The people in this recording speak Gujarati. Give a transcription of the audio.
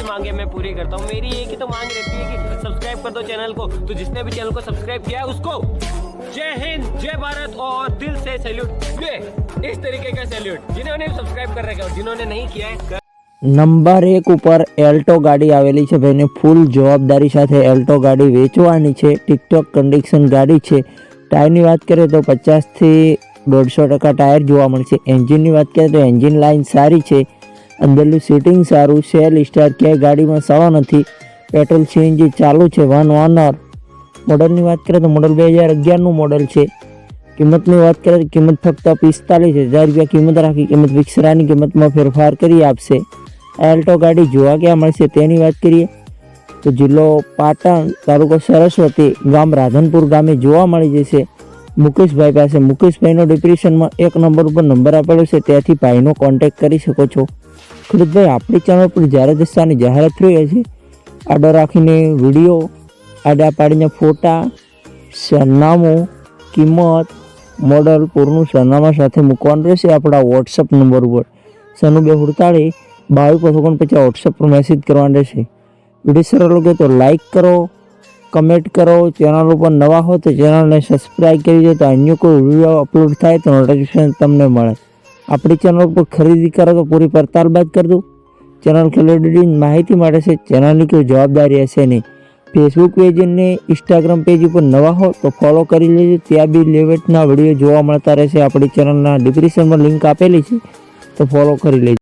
की मांगे मैं पूरी करता हूँ मेरी एक ही तो मांग रहती है कि सब्सक्राइब कर दो चैनल को तो जिसने भी चैनल को सब्सक्राइब किया है उसको जय हिंद जय भारत और दिल से सैल्यूट ये इस तरीके का सैल्यूट जिन्होंने सब्सक्राइब कर रखा है और जिन्होंने नहीं किया है कर- નંબર એક ઉપર એલ્ટો ગાડી આવેલી છે ભાઈને ફૂલ જવાબદારી સાથે એલ્ટો ગાડી વેચવાની છે ટિકટોક કન્ડિશન ગાડી છે ટાયરની વાત કરીએ તો પચાસથી દોઢસો ટકા ટાયર જોવા મળશે એન્જિનની વાત કરીએ તો એન્જિન લાઇન સારી છે અંદરનું સીટિંગ સારું સેલ સ્ટાર ક્યાંય ગાડીમાં સવા નથી. પેટ્રોલ સીએનજી ચાલુ છે વન ઓનર મોડલની વાત કરીએ તો મોડલ બે હજાર અગિયારનું મોડલ છે. કિંમતની વાત કરીએ તો કિંમત ફક્ત પિસ્તાલીસ હજાર રૂપિયા કિંમત રાખી, કિંમત વિક્સરાની કિંમતમાં ફેરફાર કરી આપશે. એલ્ટો ગાડી જોવા ક્યાં મળશે તેની વાત કરીએ તો જિલ્લો પાટણ તાલુકો સરસ્વતી ગામ રાધનપુર ગામે જોવા મળી જશે. મુકેશભાઈ પાસે મુકેશભાઈનો ડિપ્રેશનમાં એક નંબર ઉપર નંબર આપેલો છે, ત્યાંથી ભાઈનો કોન્ટેક્ટ કરી શકો છો. ખેડૂતભાઈ આપણી ચેનલ પર જ્યારે દસ્તાની જાહેરાત થઈ રહી છે, આડો રાખીને વીડિયો આડા પાડીને ફોટા, સરનામું, કિંમત મોડલ પૂરનું સરનામા સાથે મૂકવાનું રહેશે આપણા વોટ્સઅપ નંબર ઉપર. સનું બે હુડતાળીસ બાવીસ પછી વોટ્સઅપ પર મેસેજ કરવાનો રહેશે. વીડિયો સરળ લાગે તો લાઈક કરો કમેન્ટ કરો ચેનલ ઉપર નવા હો તો ચેનલને સબસ્ક્રાઈબ કરી દો તો અન્ય કોઈ વીડિયો અપલોડ થાય તો નોટિફિકેશન તમને મળે. આપણી ચેનલ ઉપર ખરીદી કરો તો પૂરી પડતાલ બાદ કરજો ચેનલ ખેડૂતની માહિતી માટે છે ચેનલની કોઈ જવાબદારી હશે નહીં. ફેસબુક પેજ અને ઇન્સ્ટાગ્રામ પેજ ઉપર નવા હો તો ફોલો કરી લેજો. ત્યાં બી લેવેટના વીડિયો જોવા મળતા રહેશે. આપણી ચેનલના ડિસ્ક્રિપ્શનમાં લિંક આપેલી છે, તો ફોલો કરી લેજો.